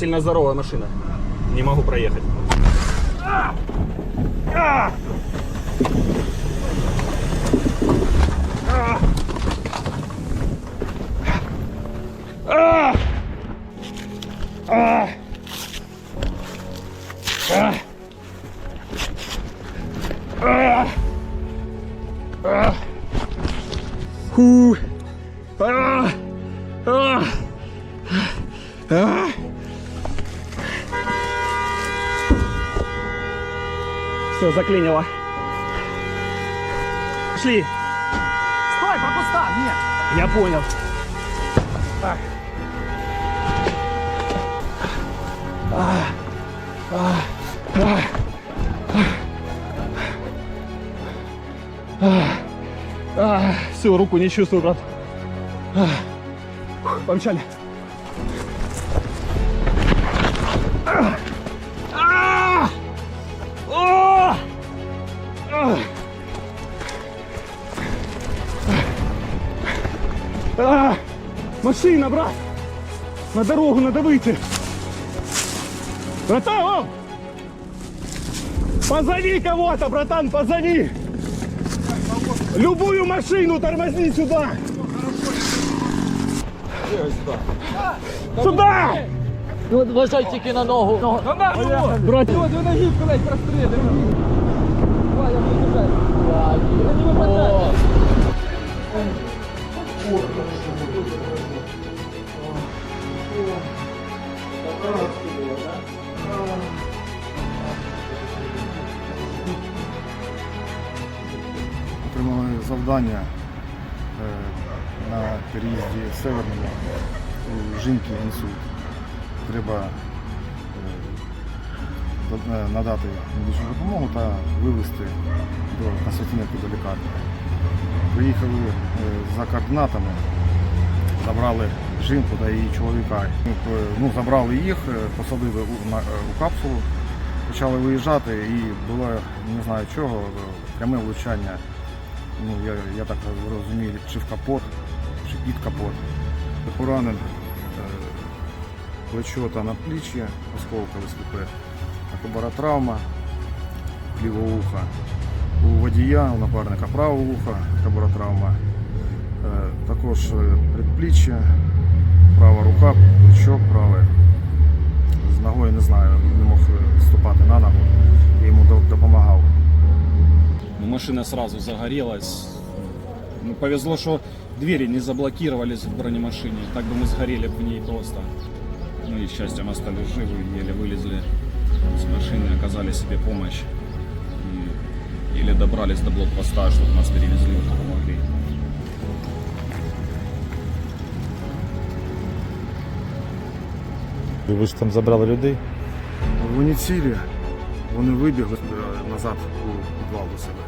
Сильно здоровая машина. Не могу проехать. Фу. А. А. А. Все, заклинило. Шли. Стой, пропуста! Нет! Я понял. Все, руку не чувствую, брат. Фух, Помчали. А, машина, брат! На дорогу надо выйти! Братан, о! Позови кого-то, братан, позови! Любую машину тормозни сюда! Сюда! Ну, вважай тільки на ногу. ногу. Брат, вы ноги, блядь, прострели. Давай, я буду бежать. не выпадай. Отримали завдання е, на переїзді Северному у жінки інсульт. Треба е, е, надати медичну допомогу та вивезти до Константинівки до лікарні. Приїхали е, за координатами, забрали жінку та її чоловіка. Е, Ну, забрали їх, е, посадили у, капсулу, почали виїжджати і було не знаю чого, пряме влучання ну, я, я так розумію, чи в капот, чи під капот. Поранен плечо та надпліччя, осколкове сліпе, акубаротравма, лівого уха. У водія, у напарника правого уха, акубаротравма. Е, також е, предпліччя, права рука, плечо праве. З ногою не знаю, не мог ступати на ногу, я йому допомагав. Ну, Машина сразу загорелась. Ну, повезло, что двери не заблокировались в бронемашине. Так бы мы сгорели в ней просто. Ну и счастьем остались живы, еле вылезли с машины, оказали себе помощь. Добрались до блокпоста, чтобы нас перевезли, уже помогли. Ви ж там забрали людей? Вони цілі, вони вибігли е, назад у підвал до себе.